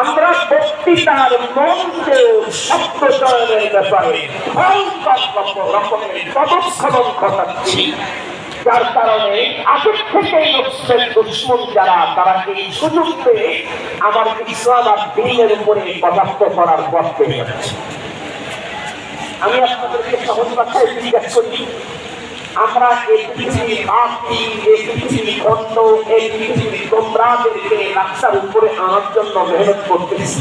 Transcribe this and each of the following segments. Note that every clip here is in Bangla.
আমরা বক্তৃতার মঞ্চেও শব্দ চয়নের ব্যাপারে পদক্ষেপণ ঘটাচ্ছি। যার কারণে আগের থেকেই নকশের দুশ্মন যারা, তারা এই সুযোগ পেয়ে আমার ইসলাম আর দিনের উপরে পদার্থ করার পথ পেয়ে আমি আপনাদেরকে সহজ ভাষায় জিজ্ঞাসা করি আমরা এই পৃথিবীর মাটি এই পৃথিবীর খন্ড এই পৃথিবীর তোমরাদেরকে রাস্তার উপরে আনার জন্য মেহনত করতেছি।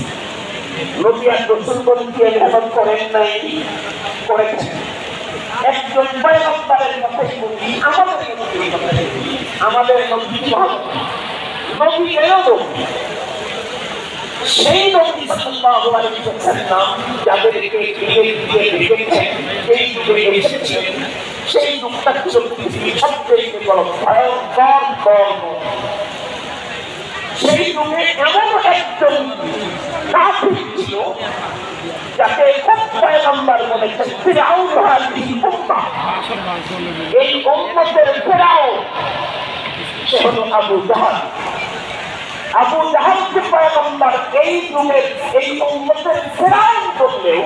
নদী আর রসুলগণ কি মেহনত করেন নাই, করেছেন। একজন আমাদের সেই যাদেরকে এসেছেন সেই যুগটা ছিল পৃথিবীর সবচেয়ে বড় ভয়ঙ্কর কর্ম। সেই যুগে এমন একজন কাফির ছিল যাকে বলেছেন ফিরাউন হাদিহি উম্মাহ এই উম্মতের ফেরাও সে হলো আবু জাহাল। আবু জাহাজকে পয়গম্বর এই যুগের এই উম্মতের ফেরাউন করলেও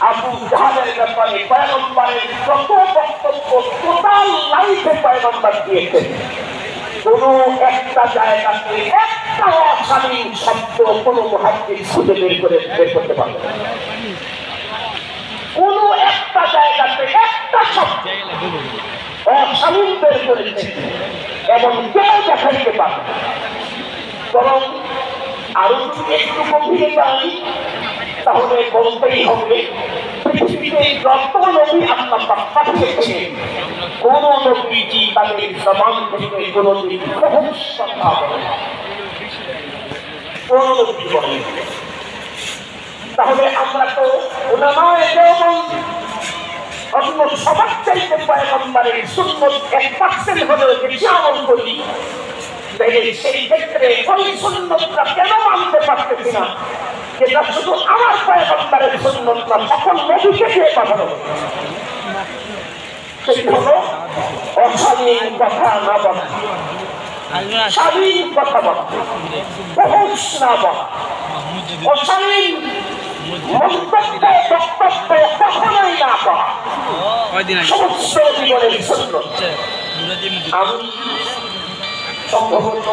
আবু জাহালের ব্যাপারে পয়গম্বরের যত বক্তব্য টোটাল লাইফে পয়গম্বর দিয়েছেন কোন একটা জায়গাতে একটা অশালীন শব্দ কোন মহাদ্দিক খুঁজে বের করে বের করতে পারবে। কোন একটা জায়গাতে একটা শব্দ অশালীন বের করেছে এবং কেউ দেখাইতে পারবে। বরং আরও একটু গভীরে যাই তাহলে বলতেই হবে, পৃথিবীতে যত নবী আল্লাহ কোন নবীজি তাদের জবান থেকে কোন। কোন তাহলে আমরা তো ওলামায়ে অন্য সবার চাইতে এক পার্সেন্ট হলেও বেশি আমল করি সেই ক্ষেত্রে কেন মানতে পারতেছি না যেটা শুধু আমার পয়গম্বরের সুন্নত না সকল নবীকে দিয়ে পাঠানো। সেটি হলো অশালীন কথা না বলা। শালীন কথা বলা। আমি সম্ভবত